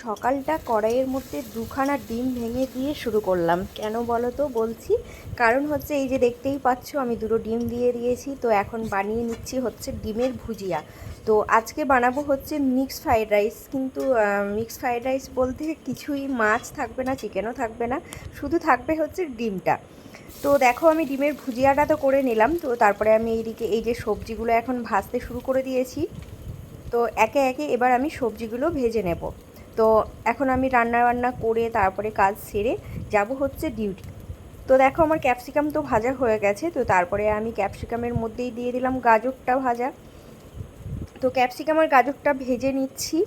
সকালটা কড়াইয়ের মধ্যে দুখানা ডিম ভেঙে দিয়ে শুরু করলাম। কেন বলো তো? বলছি, কারণ হচ্ছে এই যে দেখতেই পাচ্ছ, আমি দুটো ডিম দিয়ে দিয়েছি, তো এখন বানিয়ে নিচ্ছি হচ্ছে ডিমের ভুজিয়া। তো আজকে বানাবো হচ্ছে মিক্স ফ্রাইড রাইস, কিন্তু মিক্স ফ্রাইড রাইস বলতে কিছুই মাছ থাকবে না, চিকেনও থাকবে না, শুধু থাকবে হচ্ছে ডিমটা। তো দেখো, আমি ডিমের ভুজিয়াটা তো করে নিলাম, তো তারপরে আমি এইদিকে, এই যে সবজিগুলো এখন ভাজতে শুরু করে দিয়েছি। তো একে একে এবার আমি সবজিগুলো ভেজে নেব। তো এখন আমি রান্না বান্না করে তারপরে কাজ সেরে যাব হচ্ছে ডিউটি তো দেখো আমার ক্যাপসিকাম তো ভাজা হয়ে গেছে, তো তারপরে আমি ক্যাপসিকামের মধ্যেই দিয়ে দিলাম গাজরটা ভাজা। তো ক্যাপসিকাম আর গাজরটা ভেজে নিচ্ছি।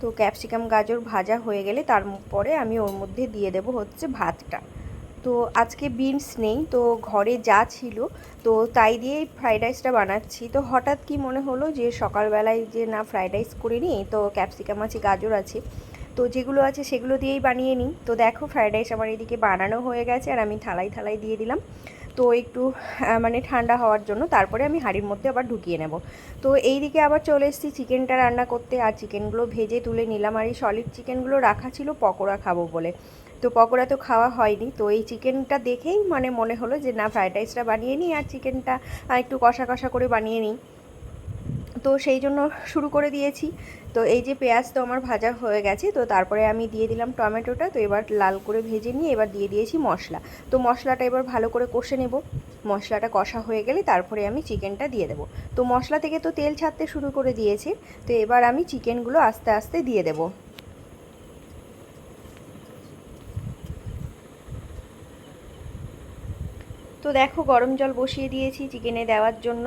তো ক্যাপসিকাম গাজর ভাজা হয়ে গেলে তারপরে আমি ওর মধ্যে দিয়ে দেব হচ্ছে ভাতটা। তো আজকে বিনস নেই, তো ঘরে যা ছিল, তো তাই দিয়েই ফ্রাইড রাইসটা বানাচ্ছি। তো হঠাৎ কি মনে হলো যে সকালবেলায় যে না ফ্রাইড রাইস করে নিই, তো ক্যাপসিকাম আছে, গাজর আছে। তো যেগুলো আছে সেগুলো দিয়েই বানিয়ে নিই। তো দেখো ফ্রায়েড রাইস আমার এদিকে বানানো হয়ে গেছে আর আমি থালাই থালাই দিয়ে দিলাম। তো একটু মানে ঠান্ডা হওয়ার জন্য তারপরে আমি হাঁড়ির মধ্যে আবার ঢুকিয়ে নেব। তো এই দিকে আবার চলে এসেছি চিকেনটা রান্না করতে আর চিকেনগুলো ভেজে তুলে নিলাম আর এই সলিড চিকেনগুলো রাখা ছিল পকোড়া খাব বলে। তো পকোড়া তো খাওয়া হয়নি। তো এই চিকেনটা দেখেই মানে মনে হলো যে না ফ্রায়েড রাইসটা বানিয়ে নিই আর চিকেনটা একটু কষা কষা করে বানিয়ে নিই। তো সেই জন্য শুরু করে দিয়েছি। তো এই যে পেঁয়াজ তো আমার ভাজা হয়ে গেছে, তো তারপরে আমি দিয়ে দিলাম টমেটোটা, তো এবার লাল করে ভেজে নিয়ে এবার দিয়ে দিয়েছি মশলা। তো মশলাটা এবার ভালো করে কষে নেব। মশলাটা কষা হয়ে গেলে তারপরে আমি চিকেনটা দিয়ে দেবো। তো মশলা থেকে তো তেল ছাড়তে শুরু করে দিয়েছে, তো এবার আমি চিকেনগুলো আস্তে আস্তে দিয়ে দেবো। তো দেখো গরম জল বসিয়ে দিয়েছি চিকেনে দেওয়ার জন্য।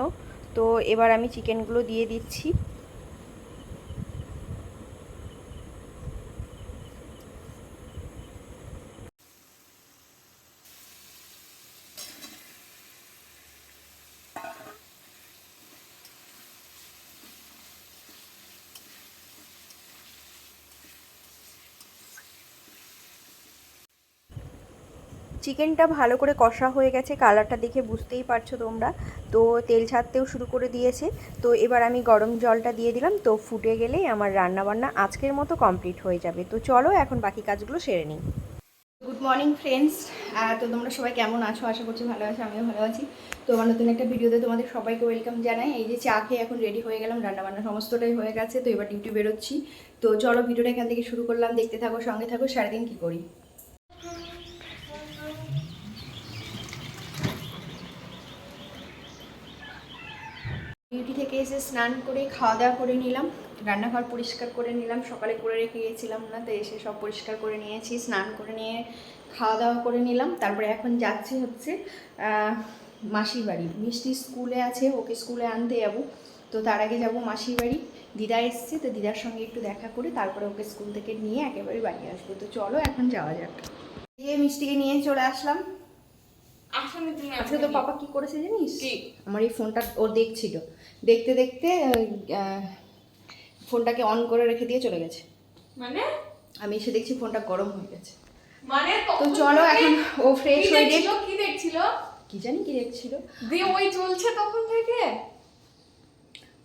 তো এবার আমি চিকেনগুলো দিয়ে দিচ্ছি। চিকেনটা ভালো করে কষা হয়ে গেছে, কালারটা দেখে বুঝতেই পারছ তোমরা। তো তেল ছাড়তেও শুরু করে দিয়েছে। তো এবার আমি গরম জলটা দিয়ে দিলাম, তো ফুটে গেলেই আমার রান্না বান্না আজকের মতো কমপ্লিট হয়ে যাবে। তো চলো এখন বাকি কাজগুলো সেরে নিই। গুড মর্নিং ফ্রেন্ডস তো তোমরা সবাই কেমন আছো? আশা করছি ভালো আছো, আমিও ভালো আছি। তো আমার নতুন একটা ভিডিওতে তোমাদের সবাইকে ওয়েলকাম জানাই। এই যে চা খেয়ে এখন রেডি হয়ে গেলাম, রান্নাবান্না সমস্তটাই হয়ে গেছে, তো এবার ডিউটি বেরোচ্ছি। তো চলো ভিডিওটা এখান থেকে শুরু করলাম। দেখতে থাকো, সঙ্গে থাকো, সারাদিন কী করি? ডিউটি থেকে এসে স্নান করে, খাওয়া দাওয়া করে নিলাম, রান্নাঘর পরিষ্কার করে নিলাম, সকালে করে রেখে গিয়েছিলাম না, তো এসে সব পরিষ্কার করে নিয়েছি, স্নান করে নিয়ে খাওয়া দাওয়া করে নিলাম, তারপরে এখন যাচ্ছি হচ্ছে মাসির বাড়ি। মিষ্টি স্কুলে আছে, ওকে স্কুলে আনতে যাব, তো তার আগে যাব মাসির বাড়ি। দিদা এসছে, তো দিদার সঙ্গে একটু দেখা করে তারপরে ওকে স্কুল থেকে নিয়ে একেবারে বাড়ি আসব। তো চলো এখন যাওয়া যাক। এই মিষ্টিকে নিয়ে চলে আসলাম। আজকে তোর পাপা কি করেছে জানিস? আমার এই ফোনটা ও দেখছিল। দেখতে দেখতে ফোনটাকে অন করে রেখে দিয়ে চলে গেছে। মানে? আমি এসে দেখছি ফোনটা গরম হয়ে গেছে। মানে তো চলো এখন ও ফ্রেশ হয়ে গেছে কি দেখছিল? কি জানি কি দেখছিল। দিয়ে ওই চলছে তখন থেকে?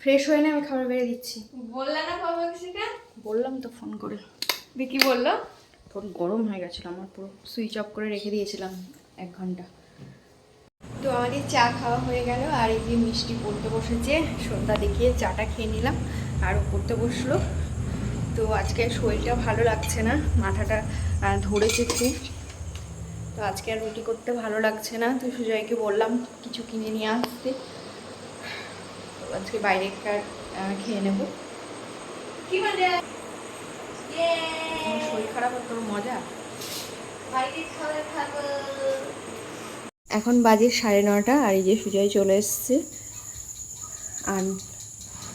ফ্রেশ হয়ে না আমি খাবার বেড়ে দিচ্ছি। বললে না বাবা সেটা বললাম তো ফোন করে। দিয়ে কি বলল? ফোন গরম হয়ে গেছিল আমার পুরো সুইচ অফ করে রেখে দিয়েছিলাম এক ঘণ্টা। তো আমাদের চা খাওয়া হয়ে গেল আর এই যে মিষ্টি পড়তে বসেছে সন্ধ্যা দেখিয়ে চাটা খেয়ে নিলাম আর পড়তে বসল। তো আজকে শরীরটা ভালো লাগছে না মাথাটা ধরেছে খুব। তো আজকে আর রুটি করতে ভালো লাগছে না তো সুজয়কে বললাম কিছু কিনে নিয়ে আসতে। তো আজকে বাইরে আহ, খেয়ে নেব। শরীর খারাপ তোর মজা? বাইরে খাবার খাব। এখন বাজে সাড়ে নটা আর এই যে সুজয় চলে এসছে। আর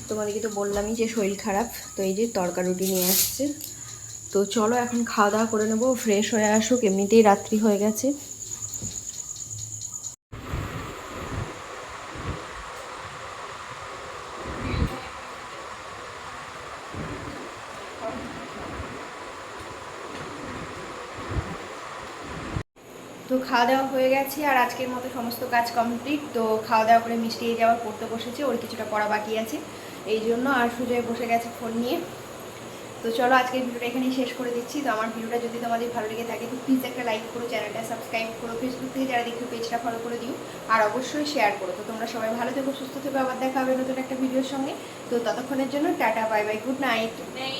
তোমাদেরকে তো বললামই যে শরীর খারাপ, তো এই যে তরকা রুটি নিয়ে আসছে। তো চলো এখন খাওয়া দাওয়া করে নেব ফ্রেশ হয়ে আসুক, এমনিতেই রাত্রি হয়ে গেছে। তো খাওয়া দাওয়া হয়ে গেছে আর আজকের মতো সমস্ত কাজ কমপ্লিট। তো খাওয়া দাওয়া করে মিষ্টি যাওয়ার পড়তে বসেছে, ওর কিছুটা পড়া বাকি আছে। এই জন্য আর সুজয় বসে গেছে ফোন নিয়ে। তো চলো আজকের ভিডিওটা এখানেই শেষ করে দিচ্ছি। তো আমার ভিডিওটা যদি তোমাদের ভালো লেগে থাকে, তো প্লিজ একটা লাইক করো চ্যানেলটা সাবস্ক্রাইব করো ফেসবুক থেকে যারা দেখো পেজটা ফলো করে দিও, আর অবশ্যই শেয়ার করো। তো তোমরা সবাই ভালো থেকো, সুস্থ থেকো, আবার দেখা হবে নতুন একটা ভিডিওর সঙ্গে। তো ততক্ষণের জন্য tata bye bye good night নেই